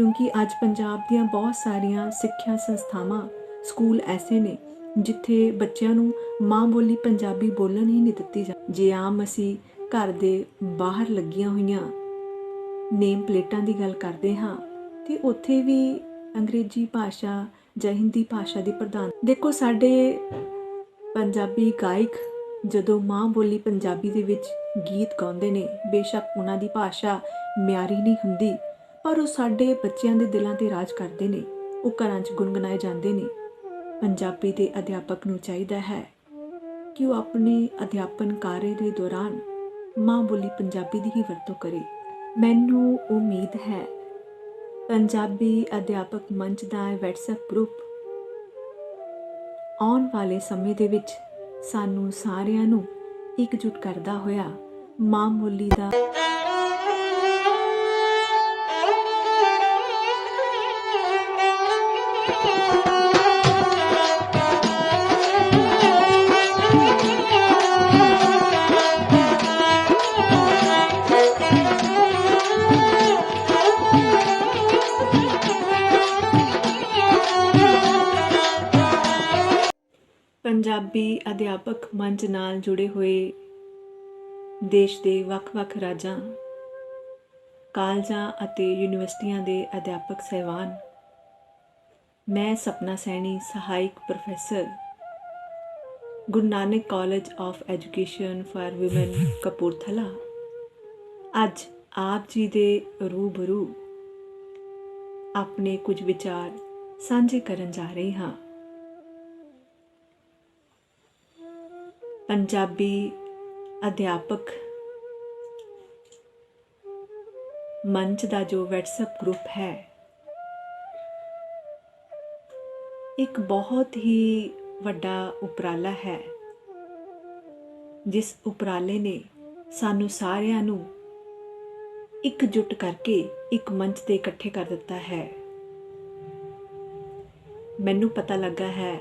ਕਿਉਂਕਿ ਅੱਜ ਪੰਜਾਬ ਦੀਆਂ ਬਹੁਤ ਸਾਰੀਆਂ ਸਿੱਖਿਆ ਸੰਸਥਾਵਾਂ, ਸਕੂਲ ਐਸੇ ਨੇ ਜਿੱਥੇ ਬੱਚਿਆਂ ਨੂੰ ਮਾਂ ਬੋਲੀ ਪੰਜਾਬੀ ਬੋਲਣ ਹੀ ਨਹੀਂ ਦਿੱਤੀ ਜਾਂਦੀ ਜੇ ਆਮ ਅਸੀਂ ਘਰ ਦੇ ਬਾਹਰ ਲੱਗੀਆਂ ਹੋਈਆਂ ਨੇਮ ਪਲੇਟਾਂ ਦੀ ਗੱਲ ਕਰਦੇ ਹਾਂ, ਤੇ ਉੱਥੇ ਵੀ ਅੰਗਰੇਜ਼ੀ ਭਾਸ਼ਾ ਜਾਂ ਹਿੰਦੀ ਭਾਸ਼ਾ ਦੀ ਪ੍ਰਧਾਨ ਦੇਖੋ ਸਾਡੇ ਪੰਜਾਬੀ ਗਾਇਕ ਜਦੋਂ ਮਾਂ ਬੋਲੀ ਪੰਜਾਬੀ ਦੇ ਵਿੱਚ ਗੀਤ ਗਾਉਂਦੇ ਨੇ, ਬੇਸ਼ੱਕ ਉਹਨਾਂ ਦੀ ਭਾਸ਼ਾ ਮਿਆਰੀ ਨਹੀਂ ਹੁੰਦੀ। ਪਰ ਉਹ ਸਾਡੇ ਬੱਚਿਆਂ ਦੇ ਦਿਲਾਂ ਤੇ ਰਾਜ ਕਰਦੇ ਨੇ। ਉਹ ਘਰਾਂ 'ਚ ਗੁੰਗਣਾਏ ਜਾਂਦੇ ਨੇ। ਪੰਜਾਬੀ ਦੇ ਅਧਿਆਪਕ ਨੂੰ ਚਾਹੀਦਾ ਹੈ ਕਿ ਉਹ ਆਪਣੇ ਅਧਿਆਪਨ ਕਾਰਜ ਦੇ ਦੌਰਾਨ ਮਾਂ ਬੋਲੀ ਪੰਜਾਬੀ ਦੀ ਹੀ ਵਰਤੋਂ ਕਰੇ। ਮੈਨੂੰ ਉਮੀਦ ਹੈ ਪੰਜਾਬੀ ਅਧਿਆਪਕ ਮੰਚ ਦਾ ਇਹ WhatsApp ਗਰੁੱਪ ਆਉਣ ਵਾਲੇ ਸਮੇਂ ਦੇ ਵਿੱਚ ਸਾਨੂੰ ਸਾਰਿਆਂ ਨੂੰ ਇਕਜੁੱਟ ਕਰਦਾ ਹੋਇਆ ਮਾਂ ਬੋਲੀ ਦਾ ਪੰਜਾਬੀ ਅਧਿਆਪਕ ਮੰਚ ਨਾਲ ਜੁੜੇ ਹੋਏ ਦੇਸ਼ ਦੇ ਵੱਖ-ਵੱਖ ਰਾਜਾਂ, ਕਾਲਜਾਂ ਅਤੇ ਯੂਨੀਵਰਸਿਟੀਆਂ ਦੇ ਅਧਿਆਪਕ ਸਹਿਬਾਨ, ਮੈਂ ਸਪਨਾ ਸੈਣੀ, ਸਹਾਇਕ professor, Guru Nanak college of education for women Kapurthala. ਅੱਜ ਆਪ ਜੀ ਦੇ ਰੂਬਰੂ ਆਪਣੇ ਕੁਝ ਵਿਚਾਰ ਸਾਂਝੇ ਕਰਨ ਜਾ ਰਹੀ ਹਾਂ। ਪੰਜਾਬੀ ਅਧਿਆਪਕ ਮੰਚ ਦਾ ਜੋ WhatsApp ਗਰੁੱਪ ਹੈ, ਇੱਕ ਬਹੁਤ ਹੀ ਵੱਡਾ ਉਪਰਾਲਾ ਹੈ, ਜਿਸ ਉਪਰਾਲੇ ਨੇ ਸਾਨੂੰ ਸਾਰਿਆਂ ਨੂੰ ਇਕਜੁੱਟ ਕਰਕੇ ਇੱਕ ਮੰਚ ਤੇ ਇਕੱਠੇ ਕਰ ਦਿੱਤਾ ਹੈ। ਮੈਨੂੰ ਪਤਾ ਲੱਗਾ ਹੈ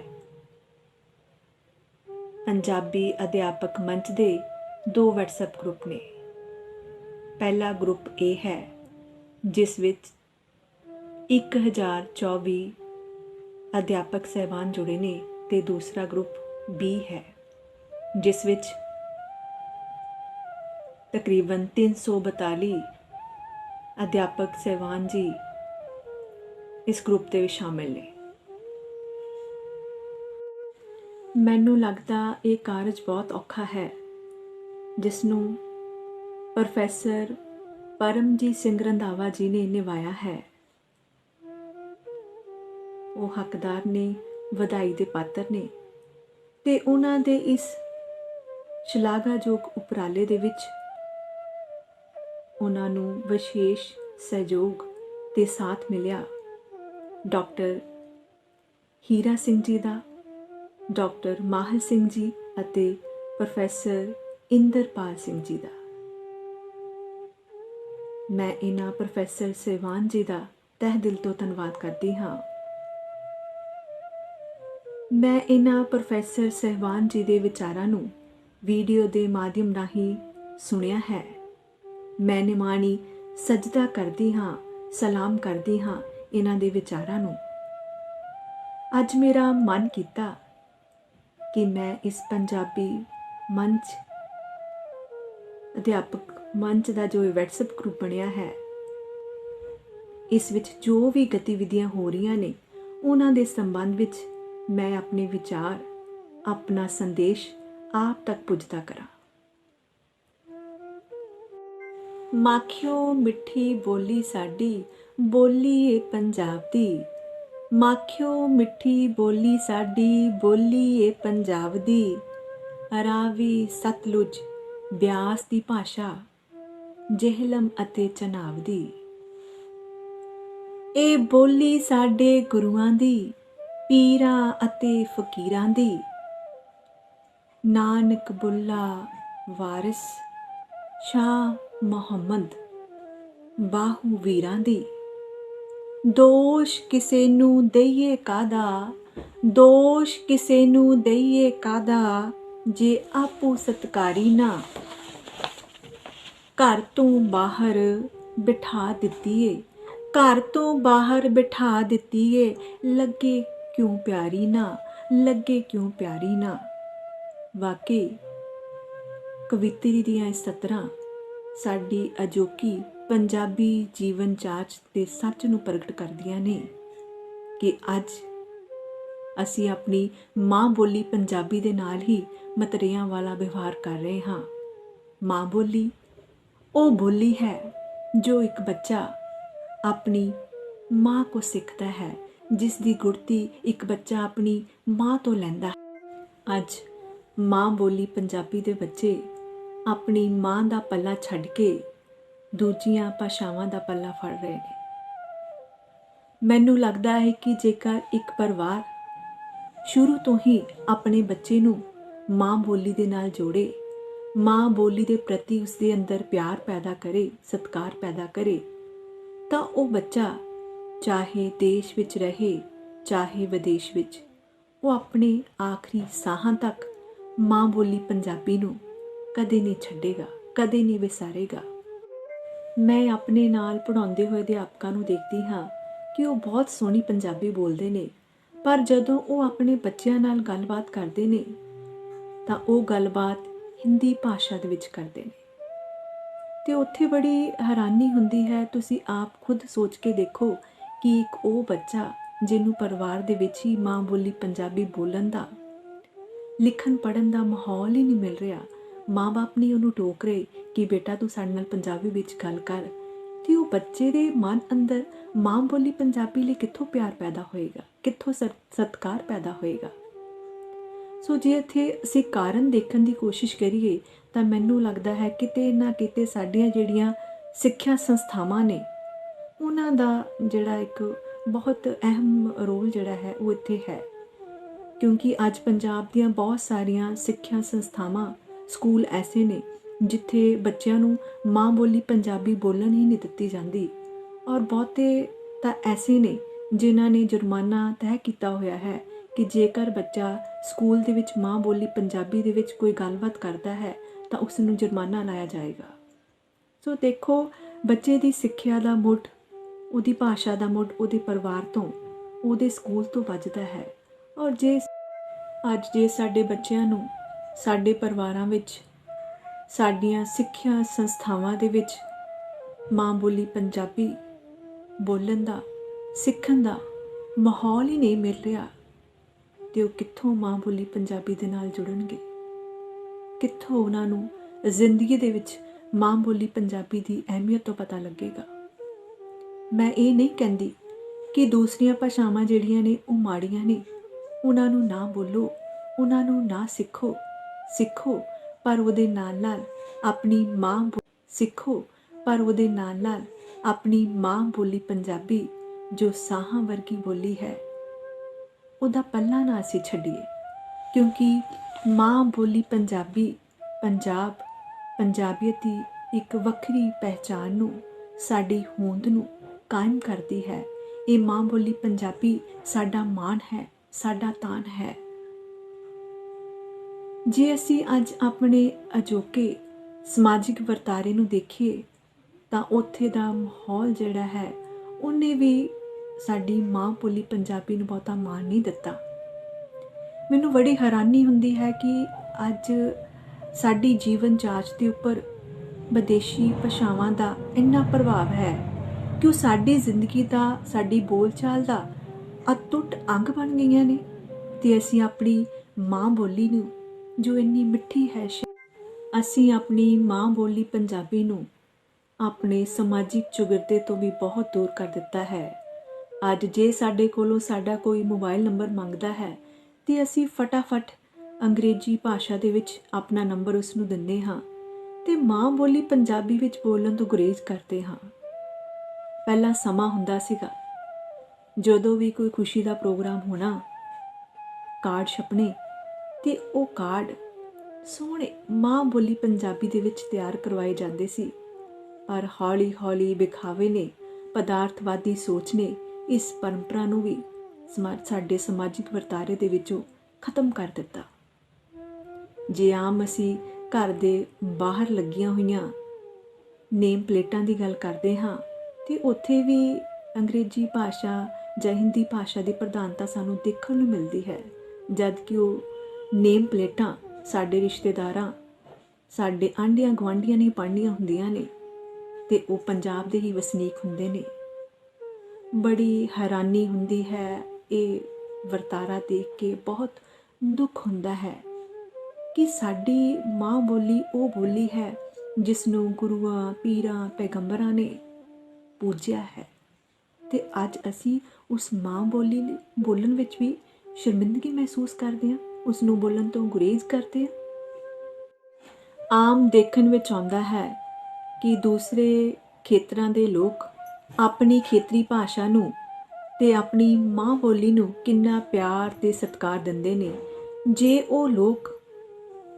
ਪੰਜਾਬੀ ਅਧਿਆਪਕ ਮੰਚ ਦੇ ਦੋ WhatsApp ਗਰੁੱਪ ਨੇ। ਪਹਿਲਾ ਗਰੁੱਪ ਇਹ ਹੈ, ਜਿਸ ਵਿੱਚ 1024 ਅਧਿਆਪਕ ਸਹਿਬਾਨ ਜੁੜੇ ਨੇ ਤੇ ਦੂਸਰਾ ਗਰੁੱਪ B ਹੈ, ਜਿਸ ਵਿੱਚ ਤਕਰੀਬਨ 342 ਅਧਿਆਪਕ ਸਹਿਬਾਨ ਜੀ ਇਸ ਗਰੁੱਪ ਦੇ ਵਿੱਚ ਸ਼ਾਮਿਲ ਨੇ। ਮੈਨੂੰ ਲੱਗਦਾ ਇਹ ਕਾਰਜ ਬਹੁਤ ਔਖਾ ਹੈ ਜਿਸ ਨੂੰ ਪ੍ਰੋਫੈਸਰ ਪਰਮਜੀਤ ਸਿੰਘ ਰੰਧਾਵਾ ਜੀ ਨੇ ਨਿਭਾਇਆ ਹੈ। ਉਹ ਹੱਕਦਾਰ ਨੇ, ਵਧਾਈ ਦੇ ਪਾਤਰ ਨੇ ਤੇ ਉਹਨਾਂ ਦੇ ਇਸ ਸ਼ਲਾਘਾਯੋਗ ਉਪਰਾਲੇ ਦੇ ਵਿੱਚ ਉਹਨਾਂ ਨੂੰ ਵਿਸ਼ੇਸ਼ ਸਹਿਯੋਗ ਤੇ ਸਾਥ ਮਿਲਿਆ। ਡਾਕਟਰ ਹੀਰਾ ਸਿੰਘ ਜੀ ਦਾ ਡਾਕਟਰ ਮਾਹਰ ਸਿੰਘ ਜੀ ਅਤੇ ਪ੍ਰੋਫੈਸਰ ਇੰਦਰਪਾਲ ਸਿੰਘ ਜੀ ਦਾ। ਮੈਂ ਇਹਨਾਂ ਪ੍ਰੋਫੈਸਰ ਸੇਵਾਨ ਜੀ ਦਾ ਤਹਿ ਦਿਲ ਤੋਂ ਧੰਨਵਾਦ ਕਰਦੀ ਹਾਂ। ਮੈਂ ਇਹਨਾਂ ਪ੍ਰੋਫੈਸਰ ਸਹਿਬਾਨ ਜੀ ਦੇ ਵਿਚਾਰਾਂ ਨੂੰ ਵੀਡੀਓ ਦੇ ਮਾਧਿਅਮ ਰਾਹੀਂ ਸੁਣਿਆ ਹੈ। ਮੈਂ ਨਿਮਾਣੀ ਸਜਦਾ ਕਰਦੀ ਹਾਂ, ਸਲਾਮ ਕਰਦੀ ਹਾਂ ਇਹਨਾਂ ਦੇ ਵਿਚਾਰਾਂ ਨੂੰ। ਅੱਜ ਮੇਰਾ ਮਨ ਕੀਤਾ ਕਿ ਮੈਂ ਇਸ ਪੰਜਾਬੀ ਮੰਚ ਅਧਿਆਪਕ ਮੰਚ ਦਾ ਜੋ WhatsApp ਗਰੁੱਪ ਬਣਿਆ ਹੈ, ਇਸ ਵਿੱਚ ਜੋ ਵੀ ਗਤੀਵਿਧੀਆਂ ਹੋ ਰਹੀਆਂ ਨੇ, ਉਹਨਾਂ ਦੇ ਸੰਬੰਧ ਵਿੱਚ ਮੈਂ ਆਪਣੇ ਵਿਚਾਰ, ਆਪਣਾ ਸੰਦੇਸ਼ ਆਪ ਤੱਕ ਪੁੱਜਦਾ ਕਰਾਂ। ਮਾਖਿਓ ਮਿੱਠੀ ਬੋਲੀ ਸਾਡੀ ਬੋਲੀ ਏ ਪੰਜਾਬ ਦੀ। ਮਾਖਿਓ ਮਿੱਠੀ ਬੋਲੀ ਸਾਡੀ, ਬੋਲੀ ਏ ਪੰਜਾਬ ਦੀ। ਰਾਵੀ ਸਤਲੁਜ, ਬਿਆਸ ਦੀ ਭਾਸ਼ਾ, ਜਿਹਲਮ ਅਤੇ ਚਨਾਬ ਦੀ। ਇਹ ਬੋਲੀ ਸਾਡੇ ਗੁਰੂਆਂ ਦੀ, ਪੀਰਾਂ ਅਤੇ ਫਕੀਰਾਂ ਦੀ। ਨਾਨਕ ਬੁੱਲਾ ਵਾਰਿਸ, ਸ਼ਾਹ ਮੁਹੰਮਦ, ਬਾਹੂ ਵੀਰਾਂ ਦੀ। ਦੋਸ਼ ਕਿਸੇ ਨੂੰ ਦਈਏ ਕਾਦਾ ਦੋਸ਼ ਕਿਸੇ ਨੂੰ ਦਈਏ ਕਾਦਾ ਜੇ ਆਪੂ ਸਤਕਾਰੀ ਨਾ, ਘਰ ਤੋਂ ਬਾਹਰ ਬਿਠਾ ਦਿੱਤੀ ਏ ਘਰ ਤੋਂ ਬਾਹਰ ਬਿਠਾ ਦਿੱਤੀ ਏ ਲੱਗੇ ਕਿਉਂ ਪਿਆਰੀ ਨਾ, ਲੱਗੇ ਕਿਉਂ ਪਿਆਰੀ ਨਾ? ਵਾਕਈ ਕਵਿਤਰੀ ਦੀਆਂ ਸਤਰਾਂ ਸਾਡੀ ਅਜੋਕੀ ਪੰਜਾਬੀ ਜੀਵਨ ਜਾਚ ਦੇ ਸੱਚ ਨੂੰ ਪ੍ਰਗਟ ਕਰਦੀਆਂ ਨੇ ਕਿ ਅੱਜ ਅਸੀਂ ਆਪਣੀ ਮਾਂ ਬੋਲੀ ਪੰਜਾਬੀ ਦੇ ਨਾਲ ਹੀ ਮਤਰੇਆਂ ਵਾਲਾ ਵਿਵਹਾਰ ਕਰ ਰਹੇ ਹਾਂ। ਮਾਂ ਬੋਲੀ ਉਹ ਬੋਲੀ ਹੈ ਜੋ ਇੱਕ ਬੱਚਾ ਆਪਣੀ ਮਾਂ ਕੋ ਸਿੱਖਦਾ ਹੈ ਜਿਸ ਦੀ ਗੁੜਤੀ ਇੱਕ ਬੱਚਾ ਆਪਣੀ ਮਾਂ ਤੋਂ ਲੈਂਦਾ ਹੈ। ਅੱਜ ਮਾਂ ਬੋਲੀ ਪੰਜਾਬੀ ਦੇ ਬੱਚੇ ਆਪਣੀ ਮਾਂ ਦਾ ਪੱਲਾ ਛੱਡ ਕੇ ਦੂਜੀਆਂ ਭਾਸ਼ਾਵਾਂ ਦਾ ਪੱਲਾ ਫੜ ਰਹੇ ਨੇ। ਮੈਨੂੰ ਲੱਗਦਾ ਹੈ ਕਿ ਜੇਕਰ ਇੱਕ ਪਰਿਵਾਰ ਸ਼ੁਰੂ ਤੋਂ ਹੀ ਆਪਣੇ ਬੱਚੇ ਨੂੰ ਮਾਂ ਬੋਲੀ ਦੇ ਨਾਲ ਜੋੜੇ, ਮਾਂ ਬੋਲੀ ਦੇ ਪ੍ਰਤੀ ਉਸ ਦੇ ਅੰਦਰ ਪਿਆਰ ਪੈਦਾ ਕਰੇ, ਸਤਿਕਾਰ ਪੈਦਾ ਕਰੇ, ਤਾਂ ਉਹ ਬੱਚਾ ਚਾਹੇ ਦੇਸ਼ ਵਿੱਚ ਰਹੇ, ਚਾਹੇ ਵਿਦੇਸ਼ ਵਿੱਚ, ਉਹ ਆਪਣੇ ਆਖਰੀ ਸਾਹਾਂ ਤੱਕ ਮਾਂ ਬੋਲੀ ਪੰਜਾਬੀ ਨੂੰ ਕਦੇ ਨਹੀਂ ਛੱਡੇਗਾ, ਕਦੇ ਨਹੀਂ ਵਿਸਾਰੇਗਾ। ਮੈਂ ਆਪਣੇ ਨਾਲ ਪੜਾਉਂਦੇ ਹੋਏ ਅਧਿਆਪਕਾਂ ਨੂੰ ਦੇਖਦੀ ਹਾਂ ਕਿ ਉਹ ਬਹੁਤ ਸੋਹਣੀ ਪੰਜਾਬੀ ਬੋਲਦੇ ਨੇ। ਪਰ ਜਦੋਂ ਉਹ ਆਪਣੇ ਬੱਚਿਆਂ ਨਾਲ ਗੱਲਬਾਤ ਕਰਦੇ ਨੇ, ਤਾਂ ਉਹ ਗੱਲਬਾਤ ਹਿੰਦੀ ਭਾਸ਼ਾ ਦੇ ਵਿੱਚ ਕਰਦੇ ਨੇ। ਤੇ ਉੱਥੇ ਬੜੀ ਹੈਰਾਨੀ ਹੁੰਦੀ ਹੈ, ਤੁਸੀਂ ਆਪ ਖੁਦ ਸੋਚ ਕੇ ਦੇਖੋ ਕਿ ਇੱਕ ਉਹ ਬੱਚਾ ਜਿਹਨੂੰ ਪਰਿਵਾਰ ਦੇ ਵਿੱਚ ਹੀ ਮਾਂ ਬੋਲੀ ਪੰਜਾਬੀ ਬੋਲਣ ਦਾ, ਲਿਖਣ ਪੜਨ ਦਾ ਮਾਹੌਲ ਹੀ ਨਹੀਂ ਮਿਲ ਰਿਹਾ। ਮਾਂ-ਬਾਪ ਨੇ ਉਹਨੂੰ ਟੋਕ ਰਹੇ ਕਿ ਬੇਟਾ ਤੂੰ ਸਾਡੇ ਨਾਲ ਪੰਜਾਬੀ ਵਿੱਚ ਗੱਲ ਕਰ ਤੇ ਉਹ ਬੱਚੇ ਦੇ ਮਨ ਅੰਦਰ ਮਾਂ ਬੋਲੀ ਪੰਜਾਬੀ ਲਈ ਕਿੱਥੋਂ ਪਿਆਰ ਪੈਦਾ ਹੋਏਗਾ, ਕਿੱਥੋਂ ਸਤ- ਸਤਿਕਾਰ ਪੈਦਾ ਹੋਏਗਾ। ਸੋ ਜੇ ਇੱਥੇ ਅਸੀਂ ਕਾਰਨ ਦੇਖਣ ਦੀ ਕੋਸ਼ਿਸ਼ ਕਰੀਏ, ਤਾਂ ਮੈਨੂੰ ਲੱਗਦਾ ਹੈ ਕਿਤੇ ਨਾ ਕਿਤੇ ਸਾਡੀਆਂ ਜਿਹੜੀਆਂ ਸਿੱਖਿਆ ਸੰਸਥਾਵਾਂ ਨੇ, ਉਹਨਾਂ ਦਾ ਜਿਹੜਾ ਇੱਕ ਬਹੁਤ ਅਹਿਮ ਰੋਲ ਜਿਹੜਾ ਹੈ ਉਹ ਇੱਥੇ ਹੈ। ਕਿਉਂਕਿ ਅੱਜ ਪੰਜਾਬ ਦੀਆਂ ਬਹੁਤ ਸਾਰੀਆਂ ਸਿੱਖਿਆ ਸੰਸਥਾਵਾਂ ਸਕੂਲ ਐਸੇ ਨੇ ਜਿੱਥੇ ਬੱਚਿਆਂ ਨੂੰ ਮਾਂ ਬੋਲੀ ਪੰਜਾਬੀ ਬੋਲਣ ਹੀ ਨਹੀਂ ਦਿੱਤੀ ਜਾਂਦੀ। ਔਰ ਬਹੁਤੇ ਤਾਂ ਐਸੇ ਨੇ ਜਿਨ੍ਹਾਂ ਨੇ ਜੁਰਮਾਨਾ ਤੈਅ ਕੀਤਾ ਹੋਇਆ ਹੈ ਕਿ ਜੇਕਰ ਬੱਚਾ ਸਕੂਲ ਦੇ ਵਿੱਚ ਮਾਂ ਬੋਲੀ ਪੰਜਾਬੀ ਦੇ ਵਿੱਚ ਕੋਈ ਗੱਲਬਾਤ ਕਰਦਾ ਹੈ ਤਾਂ ਉਸ ਨੂੰ ਜੁਰਮਾਨਾ ਲਾਇਆ ਜਾਏਗਾ। ਸੋ ਦੇਖੋ, ਬੱਚੇ ਦੀ ਸਿੱਖਿਆ ਦਾ ਮੁੱਢ, ਉਹਦੀ ਭਾਸ਼ਾ ਦਾ ਮੁੱਢ, ਉਹਦੇ ਪਰਿਵਾਰ ਤੋਂ, ਉਹਦੇ ਸਕੂਲ ਤੋਂ ਵੱਜਦਾ ਹੈ। ਔਰ ਜੇ ਅੱਜ ਜੇ ਸਾਡੇ ਬੱਚਿਆਂ ਨੂੰ ਸਾਡੇ ਪਰਿਵਾਰਾਂ ਵਿੱਚ, ਸਾਡੀਆਂ ਸਿੱਖਿਆ ਸੰਸਥਾਵਾਂ ਦੇ ਵਿੱਚ ਮਾਂ ਬੋਲੀ ਪੰਜਾਬੀ ਬੋਲਣ ਦਾ, ਸਿੱਖਣ ਦਾ ਮਾਹੌਲ ਹੀ ਨਹੀਂ ਮਿਲ ਰਿਹਾ ਤੇ ਉਹ ਕਿੱਥੋਂ ਮਾਂ ਬੋਲੀ ਪੰਜਾਬੀ ਦੇ ਨਾਲ ਜੁੜਨਗੇ? ਕਿੱਥੋਂ ਉਹਨਾਂ ਨੂੰ ਜ਼ਿੰਦਗੀ ਦੇ ਵਿੱਚ ਮਾਂ ਬੋਲੀ ਪੰਜਾਬੀ ਦੀ ਅਹਿਮੀਅਤ ਤੋਂ ਪਤਾ ਲੱਗੇਗਾ? ਮੈਂ ਇਹ ਨਹੀਂ ਕਹਿੰਦੀ ਕਿ ਦੂਸਰੀਆਂ ਭਾਸ਼ਾਵਾਂ ਜਿਹੜੀਆਂ ਨੇ ਉਹ ਮਾੜੀਆਂ ਨੇ, ਉਹਨਾਂ ਨੂੰ ਨਾ ਬੋਲੋ, ਉਹਨਾਂ ਨੂੰ ਨਾ ਸਿੱਖੋ। ਸਿੱਖੋ, ਪਰ ਉਹਦੇ ਨਾਲ ਨਾਲ ਆਪਣੀ ਮਾਂ ਬੋ- ਸਿੱਖੋ, ਪਰ ਉਹਦੇ ਨਾਲ ਨਾਲ ਆਪਣੀ ਮਾਂ ਬੋਲੀ ਪੰਜਾਬੀ, ਜੋ ਸਾਹਾਂ ਵਰਗੀ ਬੋਲੀ ਹੈ, ਉਹਦਾ ਪੱਲਾ ਨਾ ਅਸੀਂ ਛੱਡੀਏ। ਕਿਉਂਕਿ ਮਾਂ ਬੋਲੀ ਪੰਜਾਬੀ, ਪੰਜਾਬ, ਪੰਜਾਬੀਅਤ ਦੀ ਇੱਕ ਵੱਖਰੀ ਪਹਿਚਾਨ ਨੂੰ, ਸਾਡੀ ਹੋਂਦ ਨੂੰ ਕਾਇਮ ਕਰਦੀ ਹੈ। ਇਹ ਮਾਂ ਬੋਲੀ ਪੰਜਾਬੀ ਸਾਡਾ ਮਾਣ ਹੈ, ਸਾਡਾ ਤਾਨ ਹੈ। ਜੇ ਅਸੀਂ ਅੱਜ ਆਪਣੇ ਅਜੋਕੇ ਸਮਾਜਿਕ ਵਰਤਾਰੇ ਨੂੰ ਦੇਖੀਏ, ਤਾਂ ਉੱਥੇ ਦਾ ਮਾਹੌਲ ਜਿਹੜਾ ਹੈ, ਉਹਨੇ ਵੀ ਸਾਡੀ ਮਾਂ ਬੋਲੀ ਪੰਜਾਬੀ ਨੂੰ ਬਹੁਤਾ ਮਾਣ ਨਹੀਂ ਦਿੱਤਾ। ਮੈਨੂੰ ਬੜੀ ਹੈਰਾਨੀ ਹੁੰਦੀ ਹੈ ਕਿ ਅੱਜ ਸਾਡੀ ਜੀਵਨ ਜਾਂਚ ਦੇ ਉੱਪਰ ਵਿਦੇਸ਼ੀ ਭਾਸ਼ਾਵਾਂ ਦਾ ਇੰਨਾ ਪ੍ਰਭਾਵ ਹੈ ਕਿ ਉਹ ਸਾਡੀ ਜ਼ਿੰਦਗੀ ਦਾ, ਸਾਡੀ ਬੋਲਚਾਲ ਦਾ ਅਟੁੱਟ ਅੰਗ ਬਣ ਗਈਆਂ ਨੇ ਤੇ ਅਸੀਂ ਆਪਣੀ ਮਾਂ ਬੋਲੀ ਨੂੰ ਜੋ ਇੰਨੀ ਮਿੱਠੀ ਹੈ ਸ਼- ਅਸੀਂ ਆਪਣੀ ਮਾਂ ਬੋਲੀ ਪੰਜਾਬੀ ਨੂੰ ਆਪਣੇ ਸਮਾਜਿਕ ਚੁਗਰਦੇ ਤੋਂ ਵੀ ਬਹੁਤ ਦੂਰ ਕਰ ਦਿੱਤਾ ਹੈ। ਅੱਜ ਜੇ ਸਾਡੇ ਕੋਲੋਂ ਸਾਡਾ ਕੋਈ ਮੋਬਾਈਲ ਨੰਬਰ ਮੰਗਦਾ ਹੈ, ਤੇ ਅਸੀਂ ਫਟਾਫਟ ਅੰਗਰੇਜ਼ੀ ਭਾਸ਼ਾ ਦੇ ਵਿੱਚ ਆਪਣਾ ਨੰਬਰ ਉਸ ਨੂੰ ਦਿੰਦੇ ਹਾਂ ਤੇ ਮਾਂ ਬੋਲੀ ਪੰਜਾਬੀ ਵਿੱਚ ਬੋਲਣ ਤੋਂ ਗੁਰੇਜ਼ ਕਰਦੇ ਹਾਂ। ਪਹਿਲਾ ਸਮਾਂ ਹੁੰਦਾ ਸੀਗਾ। ਜਦੋਂ ਵੀ ਕੋਈ ਖੁਸ਼ੀ ਦਾ ਪ੍ਰੋਗਰਾਮ ਹੋਣਾ, ਕਾਰਡ ਛਪਣੇ ਤੇ ਉਹ ਕਾਰਡ ਸੋਹਣੇ ਮਾਂ ਬੋਲੀ ਪੰਜਾਬੀ ਦੇ ਵਿੱਚ ਤਿਆਰ ਕਰਵਾਏ ਜਾਂਦੇ ਸੀ। ਪਰ ਹੌਲੀ-ਹੌਲੀ ਵਿਖਾਵੇ ਨੇ, ਪਦਾਰਥਵਾਦੀ ਸੋਚ ਨੇ ਇਸ ਪਰੰਪਰਾ ਨੂੰ ਵੀ ਸਮਾ- ਸਾਡੇ ਸਮਾਜਿਕ ਵਰਤਾਰੇ ਦੇ ਵਿੱਚੋਂ ਖਤਮ ਕਰ ਦਿੱਤਾ। ਜੇ ਆਮ ਅਸੀਂ ਘਰ ਦੇ ਬਾਹਰ ਲੱਗੀਆਂ ਹੋਈਆਂ ਨੇਮ ਪਲੇਟਾਂ ਦੀ ਗੱਲ ਕਰਦੇ ਹਾਂ, ਤੇ ਉੱਥੇ ਵੀ ਅੰਗਰੇਜ਼ੀ ਭਾਸ਼ਾ ਜਾਂ ਹਿੰਦੀ ਭਾਸ਼ਾ ਦੀ ਪ੍ਰਧਾਨਤਾ ਸਾਨੂੰ ਦੇਖਣ ਨੂੰ ਮਿਲਦੀ ਹੈ ਜਦ ਕਿ ਉਹ ਨੇਮ ਪਲੇਟਾਂ, ਸਾਡੇ ਰਿਸ਼ਤੇਦਾਰਾਂ, ਸਾਡੇ ਆਂਢੀਆਂ ਗੁਆਂਢੀਆਂ ਨੇ ਪੜ੍ਹਨੀਆਂ ਹੁੰਦੀਆਂ ਨੇ ਤੇ ਉਹ ਪੰਜਾਬ ਦੇ ਹੀ ਵਸਨੀਕ ਹੁੰਦੇ ਨੇ। ਬੜੀ ਹੈਰਾਨੀ ਹੁੰਦੀ ਹੈ, ਇਹ ਵਰਤਾਰਾ ਦੇਖ ਕੇ ਬਹੁਤ ਦੁੱਖ ਹੁੰਦਾ ਹੈ ਕਿ ਸਾਡੀ ਮਾਂ ਬੋਲੀ ਉਹ ਬੋਲੀ ਹੈ ਜਿਸ ਨੂੰ ਗੁਰੂਆਂ, ਪੀਰਾਂ, ਪੈਗੰਬਰਾਂ ਨੇ ਪੂਜਿਆ ਹੈ ਤੇ ਅੱਜ ਅਸੀਂ ਉਸ ਮਾਂ ਬੋਲੀ ਬੋਲਣ ਵਿੱਚ ਵੀ ਸ਼ਰਮਿੰਦਗੀ ਮਹਿਸੂਸ ਕਰਦੇ ਹਾਂ। ਉਸ ਨੂੰ ਬੋਲਣ ਤੋਂ ਗੁਰੇਜ਼ ਕਰਦੇ ਹਾਂ ਆਮ ਦੇਖਣ ਵਿੱਚ ਆਉਂਦਾ ਹੈ ਕਿ ਦੂਸਰੇ ਖੇਤਰਾਂ ਦੇ ਲੋਕ ਆਪਣੀ ਖੇਤਰੀ ਭਾਸ਼ਾ ਨੂੰ ਤੇ ਆਪਣੀ ਮਾਂ ਬੋਲੀ ਨੂੰ ਕਿੰਨਾ ਪਿਆਰ ਤੇ ਸਤਿਕਾਰ ਦਿੰਦੇ ਨੇ। ਜੇ ਉਹ ਲੋਕ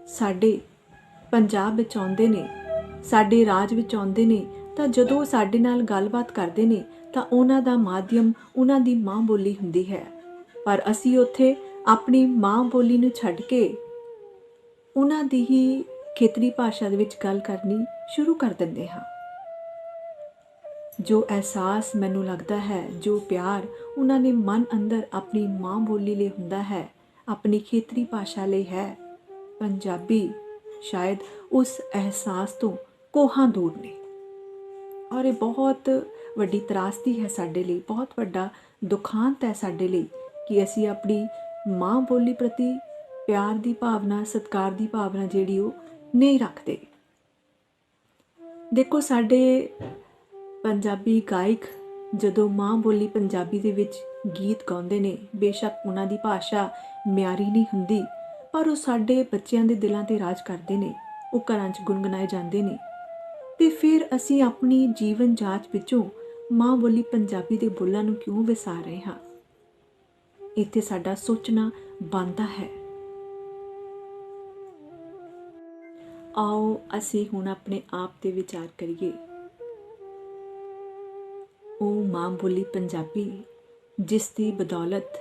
ਸਾਡੇ ਪੰਜਾਬ ਵਿੱਚ ਆਉਂਦੇ ਨੇ, ਸਾਡੇ ਰਾਜ ਵਿੱਚ ਆਉਂਦੇ ਨੇ, ਤਾਂ ਜਦੋਂ ਉਹ ਸਾਡੇ ਨਾਲ ਗੱਲਬਾਤ ਕਰਦੇ ਨੇ, ਤਾਂ ਉਹਨਾਂ ਦਾ ਮਾਧਿਅਮ, ਉਹਨਾਂ ਦੀ ਮਾਂ ਬੋਲੀ ਹੁੰਦੀ ਹੈ। ਪਰ ਅਸੀਂ ਉੱਥੇ ਆਪਣੀ ਮਾਂ ਬੋਲੀ ਨੂੰ ਛੱਡ ਕੇ ਉਹਨਾਂ ਦੀ ਹੀ ਖੇਤਰੀ ਭਾਸ਼ਾ ਦੇ ਵਿੱਚ ਗੱਲ ਕਰਨੀ ਸ਼ੁਰੂ ਕਰ ਦਿੰਦੇ ਹਾਂ। ਜੋ ਅਹਿਸਾਸ ਮੈਨੂੰ ਲੱਗਦਾ ਹੈ, ਜੋ ਪਿਆਰ ਉਹਨਾਂ ਨੇ ਮਨ ਅੰਦਰ ਆਪਣੀ ਮਾਂ ਬੋਲੀ ਲਈ ਹੁੰਦਾ ਹੈ, ਆਪਣੀ ਖੇਤਰੀ ਭਾਸ਼ਾ ਲਈ ਹੈ, ਪੰਜਾਬੀ ਸ਼ਾਇਦ ਉਸ ਅਹਿਸਾਸ ਤੋਂ ਕੋਹਾਂ ਦੂਰ ਨੇ। ਔਰ ਇਹ ਬਹੁਤ ਵੱਡੀ ਤਰਾਸਦੀ ਹੈ ਸਾਡੇ ਲਈ, ਬਹੁਤ ਵੱਡਾ ਦੁਖਾਂਤ ਹੈ ਸਾਡੇ ਲਈ ਕਿ ਅਸੀਂ ਆਪਣੀ ਮਾਂ ਬੋਲੀ ਪ੍ਰਤੀ ਪਿਆਰ ਦੀ ਭਾਵਨਾ, ਸਤਿਕਾਰ ਦੀ ਭਾਵਨਾ ਜਿਹੜੀ ਉਹ ਨਹੀਂ ਰੱਖਦੇ। ਦੇਖੋ, ਸਾਡੇ ਪੰਜਾਬੀ ਗਾਇਕ ਜਦੋਂ ਮਾਂ ਬੋਲੀ ਪੰਜਾਬੀ ਦੇ ਵਿੱਚ ਗੀਤ ਗਾਉਂਦੇ ਨੇ, ਬੇਸ਼ੱਕ ਉਹਨਾਂ ਦੀ ਭਾਸ਼ਾ ਮਿਆਰੀ ਨਹੀਂ ਹੁੰਦੀ, ਪਰ ਉਹ ਸਾਡੇ ਬੱਚਿਆਂ ਦੇ ਦਿਲਾਂ ਤੇ ਰਾਜ ਕਰਦੇ ਨੇ, ਉਹ ਘਰਾਂ 'ਚ ਗੁੰਗਣਾਏ ਜਾਂਦੇ ਨੇ। ਤੇ ਫਿਰ ਅਸੀਂ ਆਪਣੀ ਜੀਵਨ ਜਾਂਚ ਵਿੱਚੋਂ ਮਾਂ ਬੋਲੀ ਪੰਜਾਬੀ ਦੇ ਬੋਲਾਂ ਨੂੰ ਕਿਉਂ ਵਿਸਾਰ ਰਹੇ ਹਾਂ? ਇੱਥੇ ਸਾਡਾ ਸੋਚਣਾ ਬਣਦਾ ਹੈ। ਆਓ ਅਸੀਂ ਹੁਣ ਆਪਣੇ ਆਪ ਤੇ ਵਿਚਾਰ ਕਰੀਏ। ਉਹ ਮਾਂ ਬੋਲੀ ਪੰਜਾਬੀ, ਜਿਸ ਦੀ ਬਦੌਲਤ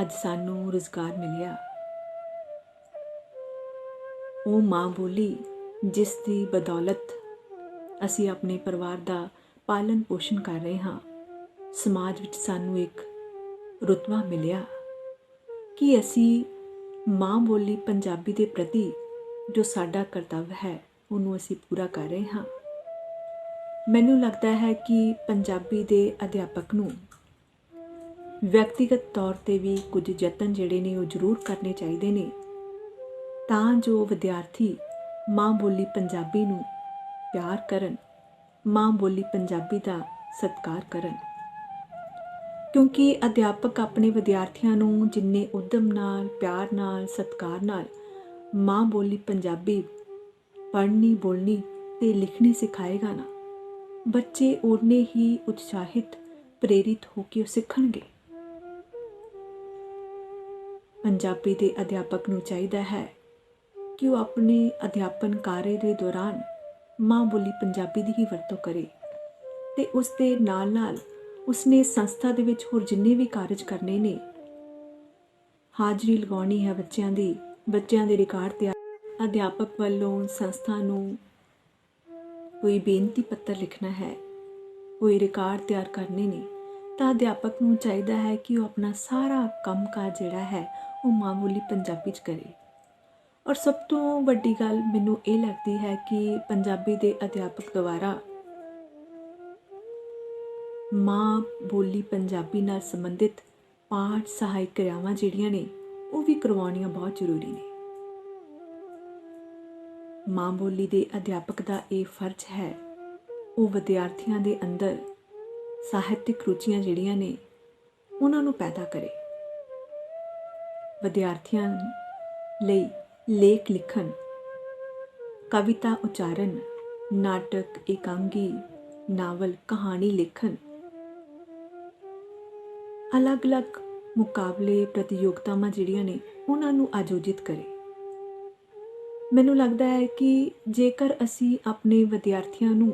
ਅੱਜ ਸਾਨੂੰ ਰੁਜ਼ਗਾਰ ਮਿਲਿਆ। ਉਹ ਮਾਂ ਬੋਲੀ, ਜਿਸ ਦੀ ਬਦੌਲਤ ਅਸੀਂ ਆਪਣੇ ਪਰਿਵਾਰ ਦਾ ਪਾਲਣ ਪੋਸ਼ਣ ਕਰ ਰਹੇ ਹਾਂ। ਸਮਾਜ ਵਿੱਚ ਸਾਨੂੰ ਇੱਕ ਰੁਤਬਾ ਮਿਲਿਆ ਕਿ ਅਸੀਂ ਮਾਂ ਬੋਲੀ ਪੰਜਾਬੀ ਦੇ ਪ੍ਰਤੀ ਜੋ ਸਾਡਾ ਕਰਤੱਵ ਹੈ, ਉਹਨੂੰ ਅਸੀਂ ਪੂਰਾ ਕਰ ਰਹੇ ਹਾਂ। ਮੈਨੂੰ ਲੱਗਦਾ ਹੈ ਕਿ ਪੰਜਾਬੀ ਦੇ ਅਧਿਆਪਕ ਨੂੰ ਵਿਅਕਤੀਗਤ ਤੌਰ ਤੇ ਵੀ ਕੁਝ ਯਤਨ ਜਿਹੜੇ ਨੇ, ਉਹ ਜ਼ਰੂਰ ਕਰਨੇ ਚਾਹੀਦੇ ਨੇ। ਤਾਂ ਜੋ ਵਿਦਿਆਰਥੀ ਮਾਂ ਬੋਲੀ ਪੰਜਾਬੀ ਨੂੰ ਪਿਆਰ ਕਰਨ, ਮਾਂ ਬੋਲੀ ਪੰਜਾਬੀ ਦਾ ਸਤਿਕਾਰ ਕਰਨ। ਕਿਉਂਕਿ ਅਧਿਆਪਕ ਆਪਣੇ ਵਿਦਿਆਰਥੀਆਂ ਨੂੰ ਜਿੰਨੇ ਉਦਮ ਨਾਲ, ਪਿਆਰ ਨਾਲ, ਸਤਿਕਾਰ ਨਾਲ ਮਾਂ ਬੋਲੀ ਪੰਜਾਬੀ, ਪੜ੍ਹਨੀ, ਬੋਲਣੀ ਤੇ ਲਿਖਣੀ ਸਿਖਾਏਗਾ ਨਾ, ਬੱਚੇ ਉਨੇ ਹੀ ਉਤਸ਼ਾਹਿਤ, ਪ੍ਰੇਰਿਤ ਹੋ ਕੇ ਉਹ ਸਿੱਖਣਗੇ। ਪੰਜਾਬੀ ਦੇ ਅਧਿਆਪਕ ਨੂੰ ਚਾਹੀਦਾ ਹੈ ਕਿ ਉਹ ਆਪਣੇ ਅਧਿਆਪਨ ਕਾਰਜ ਦੇ ਦੌਰਾਨ ਮਾਂ ਬੋਲੀ ਪੰਜਾਬੀ ਦੀ ਹੀ ਵਰਤੋਂ ਕਰੇ ਤੇ ਉਸ ਦੇ ਨਾਲ-ਨਾਲ ਉਸਨੇ ਸੰਸਥਾ ਦੇ ਵਿੱਚ ਹੋਰ ਜਿੰਨੇ ਵੀ ਕਾਰਜ ਕਰਨੇ ਨੇ, ਹਾਜ਼ਰੀ ਲਗਾਉਣੀ ਹੈ ਬੱਚਿਆਂ ਦੀ, ਬੱਚਿਆਂ ਦੇ ਰਿਕਾਰਡ ਤੇ ਅਧਿਆਪਕ ਵੱਲੋਂ ਸੰਸਥਾ ਨੂੰ ਕੋਈ ਬੇਨਤੀ ਪੱਤਰ ਲਿਖਣਾ ਹੈ, ਕੋਈ ਰਿਕਾਰਡ ਤਿਆਰ ਕਰਨੇ ਨੇ, ਤਾਂ ਅਧਿਆਪਕ ਨੂੰ ਚਾਹੀਦਾ ਹੈ ਕਿ ਉਹ ਆਪਣਾ ਸਾਰਾ ਕੰਮਕਾਜ ਜਿਹੜਾ ਹੈ, ਉਹ ਮਾਮੂਲੀ ਪੰਜਾਬੀ ਚ ਕਰੇ। ਔਰ ਸਭ ਤੋਂ ਵੱਡੀ ਗੱਲ ਮੈਨੂੰ ਇਹ ਲੱਗਦੀ ਹੈ ਕਿ ਪੰਜਾਬੀ ਦੇ ਅਧਿਆਪਕ ਦੁਆਰਾ ਮਾਂ ਬੋਲੀ ਪੰਜਾਬੀ ਨਾਲ ਸੰਬੰਧਿਤ ਪਾਠ ਸਹਾਇਕ ਕਿਰਿਆਵਾਂ ਜਿਹੜੀਆਂ ਨੇ, ਉਹ ਵੀ ਕਰਵਾਉਣੀਆਂ ਬਹੁਤ ਜ਼ਰੂਰੀ ਨੇ। ਮਾਂ ਬੋਲੀ ਦੇ ਅਧਿਆਪਕ ਦਾ ਇਹ ਫਰਜ਼ ਹੈ, ਉਹ ਵਿਦਿਆਰਥੀਆਂ ਦੇ ਅੰਦਰ ਸਾਹਿਤਿਕ ਰੁਚੀਆਂ ਜਿਹੜੀਆਂ ਨੇ, ਉਹਨਾਂ ਨੂੰ ਪੈਦਾ ਕਰੇ। ਵਿਦਿਆਰਥੀਆਂ ਲਈ ਲੇਖ ਲਿਖਣ, ਕਵਿਤਾ ਉਚਾਰਨ, ਨਾਟਕ, ਇਕਾਂਗੀ, ਨਾਵਲ, ਕਹਾਣੀ ਲਿਖਣ ਅਲੱਗ-ਅਲੱਗ ਮੁਕਾਬਲੇ ਪ੍ਰਤੀਯੋਗਤਾਵਾਂ ਜਿਹੜੀਆਂ ਨੇ, ਉਹਨਾਂ ਨੂੰ ਆਯੋਜਿਤ ਕਰੇ। ਮੈਨੂੰ ਲੱਗਦਾ ਹੈ ਕਿ ਜੇਕਰ ਅਸੀਂ ਆਪਣੇ ਵਿਦਿਆਰਥੀਆਂ ਨੂੰ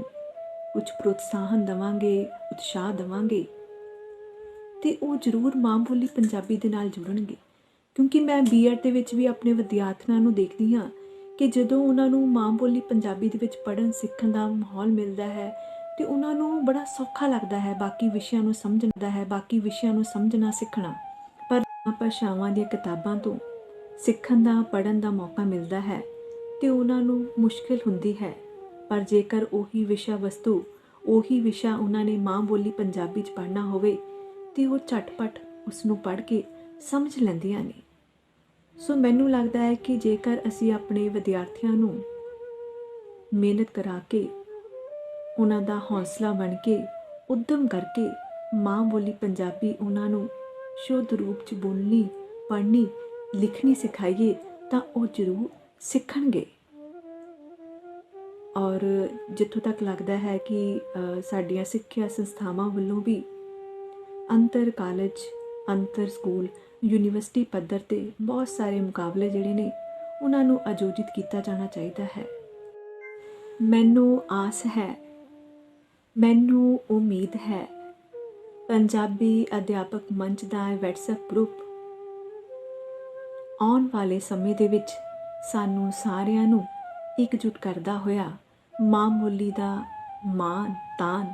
ਕੁਝ ਪ੍ਰੋਤਸਾਹਨ ਦਵਾਂਗੇ, ਉਤਸ਼ਾਹ ਦਵਾਂਗੇ, ਤੇ ਉਹ ਜ਼ਰੂਰ ਮਾਂ ਬੋਲੀ ਪੰਜਾਬੀ ਦੇ ਨਾਲ ਜੁੜਨਗੇ। ਕਿਉਂਕਿ ਮੈਂ ਬੀਐਡ ਦੇ ਵਿੱਚ ਵੀ ਆਪਣੇ ਵਿਦਿਆਰਥੀਆਂ ਨੂੰ ਦੇਖਦੀ ਹਾਂ ਕਿ ਜਦੋਂ ਉਹਨਾਂ ਨੂੰ ਮਾਂ ਬੋਲੀ ਪੰਜਾਬੀ ਦੇ ਵਿੱਚ ਪੜ੍ਹਨ, ਸਿੱਖਣ ਦਾ ਮਾਹੌਲ ਮਿਲਦਾ ਹੈ ਤੇ ਉਹਨਾਂ ਨੂੰ ਬੜਾ ਸੌਖਾ ਲੱਗਦਾ ਹੈ ਬਾਕੀ ਵਿਸ਼ਿਆਂ ਨੂੰ ਸਮਝਦਾ ਹੈ, ਬਾਕੀ ਵਿਸ਼ਿਆਂ ਨੂੰ ਸਮਝਣਾ, ਸਿੱਖਣਾ। ਪਰ ਭਾਸ਼ਾਵਾਂ ਦੀਆਂ ਕਿਤਾਬਾਂ ਤੋਂ ਸਿੱਖਣ ਦਾ, ਪੜ੍ਹਨ ਦਾ ਮੌਕਾ ਮਿਲਦਾ ਹੈ ਤੇ ਉਹਨਾਂ ਨੂੰ ਮੁਸ਼ਕਿਲ ਹੁੰਦੀ ਹੈ। ਪਰ ਜੇਕਰ ਉਹੀ ਵਿਸ਼ਾ ਵਸਤੂ, ਉਹੀ ਵਿਸ਼ਾ ਉਹਨਾਂ ਨੇ ਮਾਂ ਬੋਲੀ ਪੰਜਾਬੀ ਚ ਪੜ੍ਹਨਾ ਹੋਵੇ, ਤੇ ਉਹ ਝਟਪਟ ਉਸ ਨੂੰ ਪੜ੍ਹ ਕੇ ਸਮਝ ਲੈਂਦੀਆਂ ਨੇ। ਸੋ ਮੈਨੂੰ ਲੱਗਦਾ ਹੈ ਕਿ ਜੇਕਰ ਅਸੀਂ ਆਪਣੇ ਵਿਦਿਆਰਥੀਆਂ ਨੂੰ ਮਿਹਨਤ ਕਰਾ ਕੇ ਉਹਨਾਂ ਦਾ ਹੌਸਲਾ ਬਣ ਕੇ ਉਦਮ ਕਰਕੇ ਮਾਂ ਬੋਲੀ ਪੰਜਾਬੀ ਉਹਨਾਂ ਨੂੰ ਸ਼ੁੱਧ ਰੂਪ ਚ ਬੋਲਣੀ, ਪੜ੍ਹਨੀ, ਲਿਖਣੀ ਸਿਖਾਈਏ ਤਾਂ ਉਹ ਜ਼ਰੂਰ ਸਿੱਖਣਗੇ। ਔਰ ਜਿੱਥੋਂ ਤੱਕ ਲੱਗਦਾ ਹੈ ਕਿ ਸਾਡੀਆਂ ਸਿੱਖਿਆ ਸੰਸਥਾਵਾਂ ਵੱਲੋਂ ਵੀ ਅੰਤਰ ਕਾਲਜ, ਅੰਤਰ ਸਕੂਲ, ਯੂਨੀਵਰਸਿਟੀ ਪੱਧਰ ਤੇ ਬਹੁਤ ਸਾਰੇ ਮੁਕਾਬਲੇ ਜਿਹੜੇ ਨੇ, ਉਹਨਾਂ ਨੂੰ ਆਯੋਜਿਤ ਕੀਤਾ ਜਾਣਾ ਚਾਹੀਦਾ ਹੈ। ਮੈਨੂੰ ਆਸ ਹੈ ਮੈਨੂੰ ਉਮੀਦ ਹੈ। ਪੰਜਾਬੀ ਅਧਿਆਪਕ ਮੰਚ ਦਾ ਇਹ WhatsApp ਗਰੁੱਪ ਆਉਣ ਵਾਲੇ ਸਮੇਂ ਦੇ ਵਿੱਚ ਸਾਨੂੰ ਸਾਰਿਆਂ ਨੂੰ ਇਕਜੁੱਟ ਕਰਦਾ ਹੋਇਆ ਮਾਂ ਬੋਲੀ ਦਾ ਮਾਣ, ਤਾਣ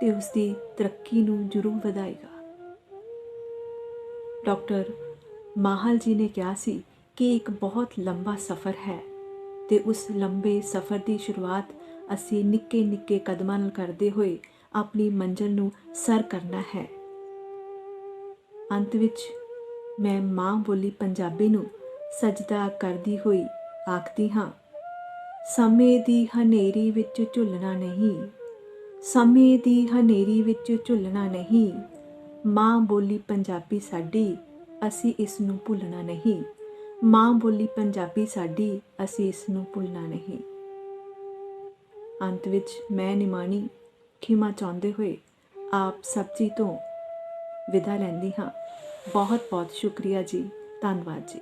ਤੇ ਉਸ ਦੀ ਤਰੱਕੀ ਨੂੰ ਜ਼ਰੂਰ ਵਧਾਏਗਾ। ਡਾਕਟਰ ਮਾਹਲ ਜੀ ਨੇ ਕਿਹਾ ਸੀ ਕਿ ਇੱਕ ਬਹੁਤ ਲੰਬਾ ਸਫ਼ਰ ਹੈ ਤੇ ਉਸ ਲੰਬੇ ਸਫ਼ਰ ਦੀ ਸ਼ੁਰੂਆਤ ਅਸੀਂ ਨਿੱਕੇ ਨਿੱਕੇ ਕਦਮਾਂ ਨਾਲ ਕਰਦੇ ਹੋਏ ਆਪਣੀ ਮੰਜ਼ਿਲ ਨੂੰ ਸਰ ਕਰਨਾ ਹੈ। ਅੰਤ ਵਿੱਚ ਮੈਂ ਮਾਂ ਬੋਲੀ ਪੰਜਾਬੀ ਨੂੰ ਸਜਦਾ ਕਰਦੀ ਹੋਈ ਆਖਦੀ ਹਾਂ, ਸਮੇਂ ਦੀ ਹਨੇਰੀ ਵਿੱਚ ਝੁੱਲਣਾ ਨਹੀਂ, ਸਮੇਂ ਦੀ ਹਨੇਰੀ ਵਿੱਚ ਝੁੱਲਣਾ ਨਹੀਂ, ਮਾਂ ਬੋਲੀ ਪੰਜਾਬੀ ਸਾਡੀ ਅਸੀਂ ਇਸ ਨੂੰ ਭੁੱਲਣਾ ਨਹੀਂ, ਮਾਂ ਬੋਲੀ ਪੰਜਾਬੀ ਸਾਡੀ ਅਸੀਂ ਇਸ ਨੂੰ ਭੁੱਲਣਾ ਨਹੀਂ। ਅੰਤ ਵਿੱਚ ਮੈਂ ਨਿਮਾਣੀ ਖਿਮਾ ਚਾਹੁੰਦੇ ਹੋਏ ਆਪ ਸਭ ਜੀ ਤੋਂ ਵਿਦਾ ਲੈਂਦੀ ਹਾਂ। ਬਹੁਤ ਬਹੁਤ ਸ਼ੁਕਰੀਆ ਜੀ। ਧੰਨਵਾਦ ਜੀ।